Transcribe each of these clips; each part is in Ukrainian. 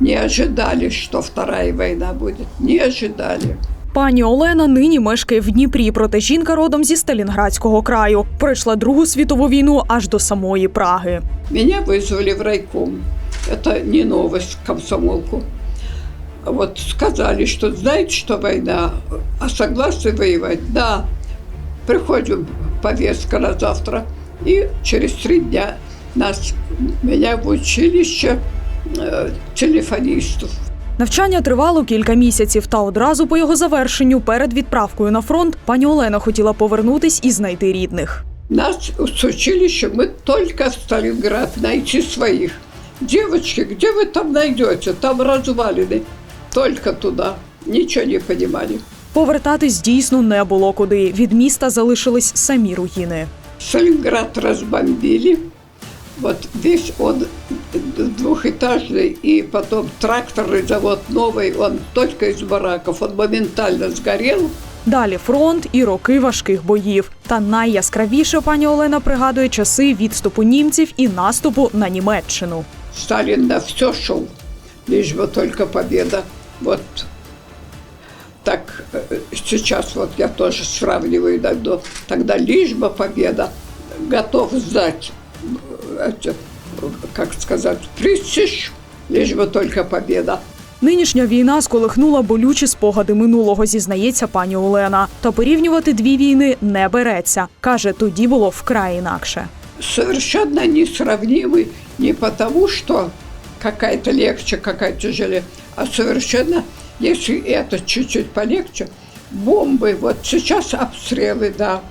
Не ожидали, что вторая война будет. Не ожидали. Пані Олена нині мешкає в Дніпрі, проте жінка родом зі Сталінградського краю. Пройшла Другу світову війну аж до самої Праги. Меня вызвали в райком. Это не новость в комсомолку. Вот сказали, что знаете, что война, а согласны воевать? Да. Приходим, повестка на завтра. И через три дня нас, меня в училище э, телефонистов. Навчання тривало кілька місяців, та одразу по його завершенню, перед відправкою на фронт, пані Олена хотіла повернутись і знайти рідних. Нас с училища мы только в Сталинград найти своих. Девочки, где вы там найдете? Там развалины. Только туда. Ничего не понимали. Повертатись дійсно не було куди. Від міста залишились самі руїни. Сталинград разбомбили. Вот весь он двухэтажный, и потом тракторный завод новый, он только из бараков, он моментально сгорел. Далі фронт і роки важких боїв. Та найяскравіше пані Олена пригадує часи відступу німців і наступу на Німеччину. Сталин на все шел, лишь бы только победа. Вот так э, сейчас вот я тоже сравниваю иногда. Тогда лишь бы победа, готов сдать, э, эти, как сказать, присящ, лишь бы только победа. Нинішня війна сколихнула болючі спогади минулого, зізнається пані Олена. Та порівнювати дві війни не береться. каже, тоді було вкрай інакше. совершенно несравнимый не потому, что какая-то легче, какая тяжелее, а совершенно, если это чуть-чуть полегче, бомбы, вот сейчас обстрелы, да.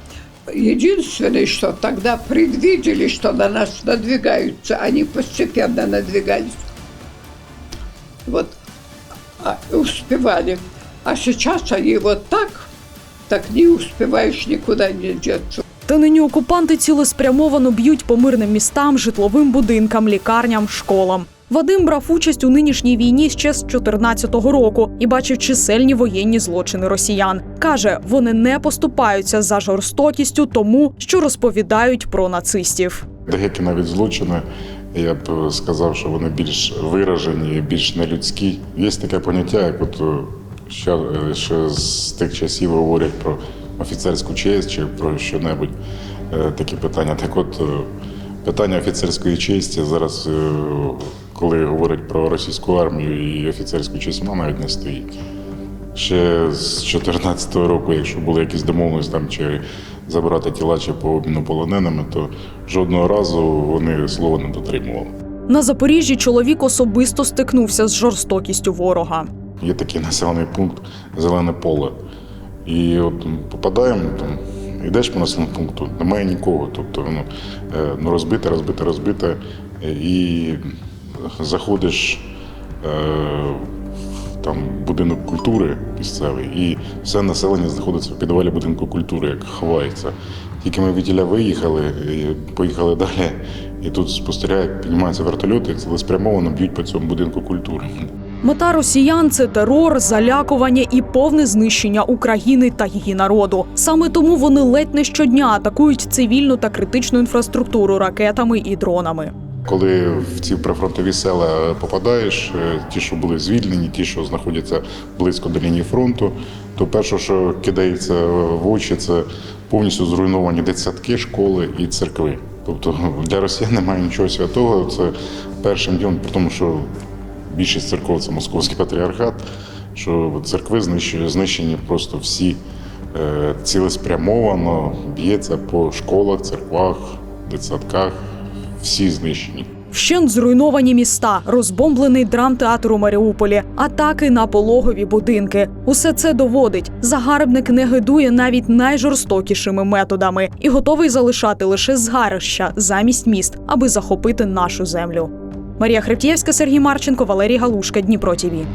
Единственное, что тогда предвидели, что на нас надвигаются, они постепенно надвигались. Вот, а, успевали. А сейчас они вот так, так не успеваешь никуда не деться. Та нині окупанти цілеспрямовано б'ють по мирним містам, житловим будинкам, лікарням, школам. Вадим брав участь у нинішній війні ще з 14-го року і бачив чисельні воєнні злочини росіян. Каже, вони не поступаються за жорстокістю тому, що розповідають про нацистів. Деякі навіть злочини, я б сказав, що вони більш виражені, більш нелюдські. Є таке поняття, як от ще, ще з тих часів говорять про офіцерську честь чи про що-небудь е, такі питання. Так от е, питання офіцерської честі зараз, е, коли говорять про російську армію і офіцерську честь, воно навіть не стоїть. Ще з 2014 року, якщо були якісь домовленості там чи забирати тіла чи по обміну полоненими, то жодного разу вони слова не дотримували. На Запоріжжі чоловік особисто стикнувся з жорстокістю ворога. Є такий населений пункт зелене поле. І от попадаємо там, йдеш по населеному пункту, немає нікого. Тобто ну, е, ну, розбите, розбите, розбите. І заходиш е, там будинок культури місцевий, і все населення знаходиться в підвалі будинку культури, як ховається. Тільки ми від виїхали, і поїхали далі, і тут спостерігають, піднімаються вертольоти, цілеспрямовано б'ють по цьому будинку культури. Мета росіян це терор, залякування і повне знищення України та її народу. Саме тому вони ледь не щодня атакують цивільну та критичну інфраструктуру ракетами і дронами. Коли в ці прифронтові села попадаєш, е, ті, що були звільнені, ті, що знаходяться близько до лінії фронту, то перше, що кидається в очі, це повністю зруйновані дитсадки, школи і церкви. Тобто для росіян немає нічого святого. Це першим ділом, тому, що більшість церков це московський патріархат, що церкви знищені просто всі е, цілеспрямовано, б'ється по школах, церквах, дитсадках, всі знищені. Вщент зруйновані міста, розбомблений драмтеатр у Маріуполі, атаки на пологові будинки. Усе це доводить. Загарбник не гидує навіть найжорстокішими методами і готовий залишати лише згарища замість міст, аби захопити нашу землю. Марія Хребтєвська, Сергій Марченко, Валерій Галушка, Дніпро ТІВІ.